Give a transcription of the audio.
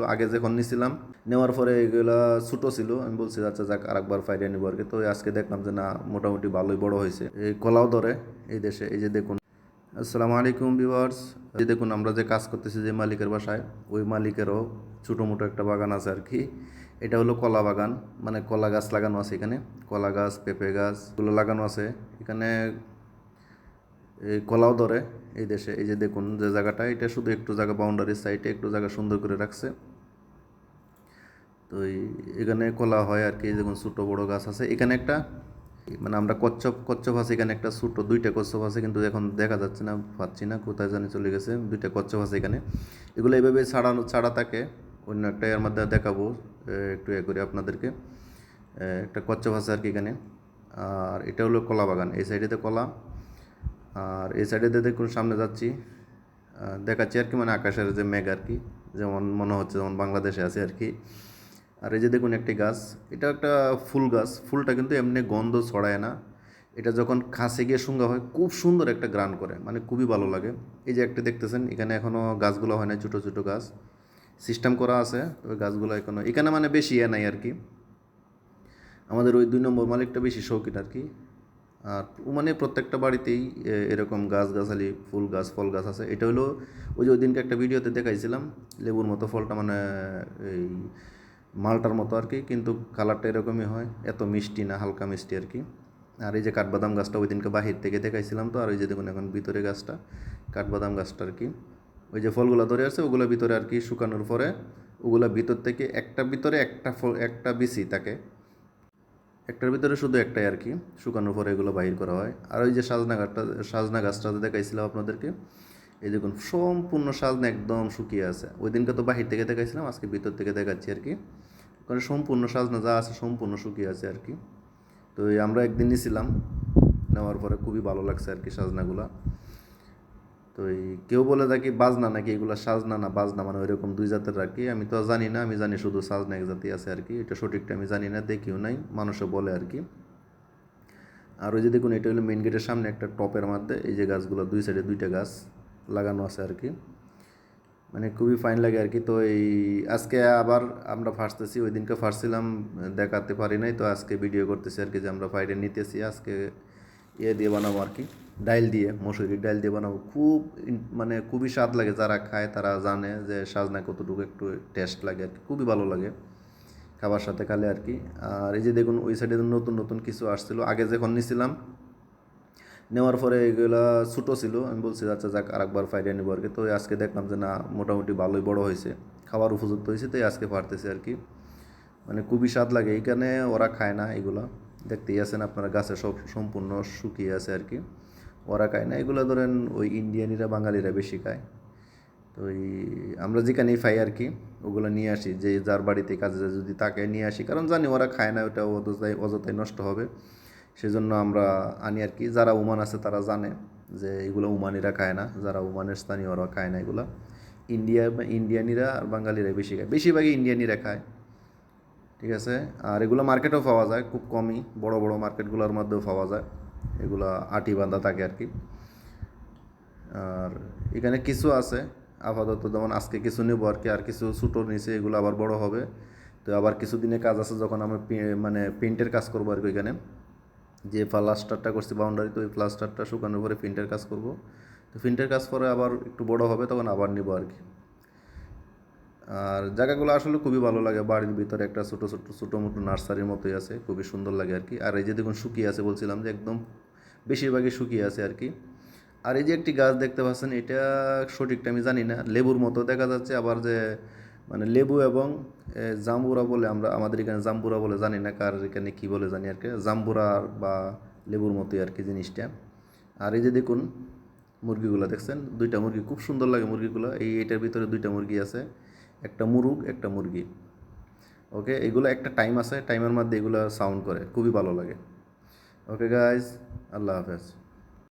তো আগে যখন নিছিলাম, নেওয়ার পরে এগুলা ছোটো ছিল, আমি বলছি আচ্ছা যাক, আরেকবার ফাইডে নিবো আর কি। তো আজকে দেখলাম যে, না, মোটামুটি ভালোই বড় হয়েছে। এই কলাও ধরে এই দেশে। এই যে দেখুন, আসসালামু আলাইকুম ভিউয়ার্স। এই দেখুন, আমরা যে কাজ করতেছি যে মালিকের বাসায়, ওই মালিকেরও ছোটো মোটো একটা বাগান আছে আর কি। এটা হলো কলা বাগান মানে কলা গাছ লাগানো আছে এখানে। কলা গাছ, পেঁপে গাছ, এগুলো লাগানো আছে। এখানে এই কলাও ধরে এই দেশে। এই যে দেখুন, যে জায়গাটা, এটা শুধু একটু জায়গা বাউন্ডারির সাইডে একটু জায়গা সুন্দর করে রাখছে। তো এখানে কলা হয় আর কি দেখুন ছোটো বড়ো গাছ আছে। এখানে একটা মানে আমরা কচ্ছপ কচ্ছপ আছে, এখানে একটা ছোটো, দুইটা কচ্ছপ আছে, কিন্তু এখন দেখা যাচ্ছে না, পাচ্ছি না, কোথায় জানি চলে গেছে, দুইটা কচ্ছপ আছে এখানে। এগুলো এইভাবে ছাড়ানো, ছাড়া থাকে, অন্য একটা এর মধ্যে দেখাবো একটু এ করে আপনাদেরকে। একটা কচ্ছপ আছে আর কি এখানে, আর এটা হলো কলা বাগান, এই সাইডেতে কলা, আর এই সাইডে দেখুন সামনে যাচ্ছি দেখাচ্ছি আর কি মানে আকাশের যে মেঘ আর কি, যেমন মনে হচ্ছে যেমন বাংলাদেশে আছে আর কি। আর এই যে দেখুন একটি গাছ, এটা একটা ফুল গাছ, ফুলটা কিন্তু এমনি গন্ধ ছড়ায় না। এটা যখন খাসে গিয়ে সুঙ্গা হয়, খুব সুন্দর একটা গ্রান করে মানে খুবই ভালো লাগে। এই যে একটা দেখতেছেন, এখানে এখনও গাছগুলো হয় না ছোটো ছোটো গাছ। সিস্টেম করা আছে, তবে গাছগুলো এখনও এখানে মানে বেশি ইয়ে নাই আর কি। আমাদের ওই দুই নম্বর মালিকটা বেশি শৌখিন আর কি। আর মানে প্রত্যেকটা বাড়িতেই এরকম গাছ, গাছালি, ফুল গাছ, ফল গাছ আছে। এটা হলো, ওই যে ওই দিনকে একটা ভিডিওতে দেখাইছিলাম, লেবুর মতো ফলটা মানে এই মালটার মতো আর কি, কিন্তু কালারটা এরকমই হয়, এত মিষ্টি না, হালকা মিষ্টি আর কি। আর এই যে কাঠবাদাম গাছটা ওই দিনকে বাহির থেকে দেখাইছিলাম তো, আর ওই যে দেখুন এখন ভিতরে গাছটা, কাঠবাদাম গাছটা আর কি। ওই যে ফলগুলো ধরে আছে, ওগুলো ভিতরে আর কি শুকানোর পরে, ওগুলো ভিতর থেকে একটা ভিতরে একটা ফল, একটা বিসি থাকে। একটার ভিতরে শুধু একটাই আর কি, শুকানোর পরে এগুলো বাহির করা হয়। আর ওই যে সাজনা গাছটা সাজনা গাছটা দেখাইছিলাম আপনাদেরকে, এই দেখুন সম্পূর্ণ সাজনা একদম শুকিয়ে আছে। ওই দিনকে তো বাহির থেকে দেখাইছিলাম, আজকে ভিতর থেকে দেখাচ্ছি আর কি। ওখানে সম্পূর্ণ সাজনা যা আছে সম্পূর্ণ শুকিয়ে আছে আর কি। তো আমরা একদিন নিয়েছিলাম নেওয়ার পরে খুবই ভালো লাগছে আর কি সাজনাগুলা। তো এই কেউ বলে থাকি বাজনা নাকি এগুলো সাজনা না বাজনা মানে ওইরকম দুই জাতের আর কি। আমি তো জানি না, আমি জানি শুধু সাজনা এক জাতি আছে আর কি। এটা সঠিকটা আমি জানি না, দেখিও নাই মানুষে বলে আর কি। আর ওই যে দেখুন, এটা হলো মেন গেটের সামনে একটা টপের মধ্যে, এই যে গাছগুলো, দুই সাইডে দুইটা গাছ লাগানো আছে আর কি। মানে খুবই ফাইন লাগে আর কি। তো এই আজকে আবার আমরা ফার্সতেছি ওই দিনকে ফার্সছিলাম দেখাতে পারি নাই, তো আজকে ভিডিও করতেছি আর কি যে আমরা ফাইডে নিতেছি, আজকে ইয়ে দিয়ে বানাবো আর কি, ডাইল দিয়ে, মসুরির ডাইল দিয়ে বানাবো। খুব মানে খুবই স্বাদ লাগে, যারা খায় তারা জানে যে সাজনা কতটুকু একটু টেস্ট লাগে আর কি, খুবই ভালো লাগে খাবার সাথে খালে আর কি। আর এই যে দেখুন, ওই সাইডে নতুন নতুন কিছু আসছিল, আগে যখন নিছিলাম নেওয়ার পরে এগুলা ছোটো ছিল, আমি বলছি আচ্ছা যাক, আরেকবার ফাইডে নেব আর কি তো আজকে দেখলাম যে, না, মোটামুটি ভালোই বড় হয়েছে। খাবার উপযুক্ত হয়েছে তাই আজকে পারতেছে আর কি মানে খুবই স্বাদ লাগে এইখানে ওরা খায় না এগুলা। দেখতেই আছেন আপনারা, গাছে সব সম্পূর্ণ শুকিয়ে আছে আর কি ওরা খায় না, এগুলো ধরেন ওই ইন্ডিয়ানিরা, বাঙালিরা বেশি খায়। তো এই আমরা যেখানেই পাই আর কি ওগুলো নিয়ে আসি, যে যার বাড়িতে কাজে যদি তাকে নিয়ে আসি, কারণ জানি ওরা খায় না, ওটা অযথায় অযথায় নষ্ট হবে। সেজন্য আমরা আনি আর কি। যারা উমান আছে তারা জানে যে এগুলো উমানিরা খায় না, যারা উমানের স্থানীয়রা খায় না এগুলো। ইন্ডিয়া ইন্ডিয়ানিরা আর বাঙালিরা বেশি খায়। বেশিরভাগই ইন্ডিয়ানিরা খায়। ঠিক আছে? আর এগুলো মার্কেটেও পাওয়া যায়, খুব কমই। বড় বড় মার্কেটগুলোর মধ্যেও পাওয়া যায়। এগুলো আটি বাঁধা থাকে আর কি। আর এখানে কিছু আছে আপাতত, যেমন আজকে কিছু নেব আর কি। আর কিছু ছোটো নিচে এগুলো আবার বড় হবে। তো আবার কিছু দিনে কাজ আছে যখন আমি মানে পেন্টের কাজ করব আর কি এখানে যে প্লাস্টারটা করছি বাউন্ডারি তো ওই প্লাস্টারটা শুকানোর পরে প্রিন্টের কাজ করব। তো প্রিন্টের কাজ পরে আবার একটু বড় হবে, তখন আবার নিব আর কি আর জায়গাগুলো আসলে খুবই ভালো লাগে, বাড়ির ভিতরে একটা ছোটো ছোটো ছোটো মোটো নার্সারির মতোই আছে, খুবই সুন্দর লাগে আর কি আর এই যে দেখুন শুকিয়ে আছে বলছিলাম যে একদম বেশিরভাগই শুকিয়ে আছে আর কি আর এই যে একটি গাছ দেখতে পাচ্ছেন, এটা সঠিকটা আমি জানি না, লেবুর মতো দেখা যাচ্ছে, আবার যে মানে লেবু এবং জাম্বুরা বলে আমরা, আমাদের এখানে জাম্বুরা বলে জানি না, কার এখানে কী বলে জানি আর কি, জাম্বুরা বা লেবুর মতোই আর কি জিনিসটা। আর এই যে দেখুন, মুরগিগুলো দেখছেন, দুইটা মুরগি খুব সুন্দর লাগে মুরগিগুলো, এই এটার ভিতরে দুইটা মুরগি আছে, একটা মুরুগ, একটা মুরগি। ওকে, এগুলো একটা টাইম আছে, টাইমের মধ্যে এগুলো সাউন্ড করে, খুবই ভালো লাগে। ওকে গাইজ আল্লাহ হাফেজ।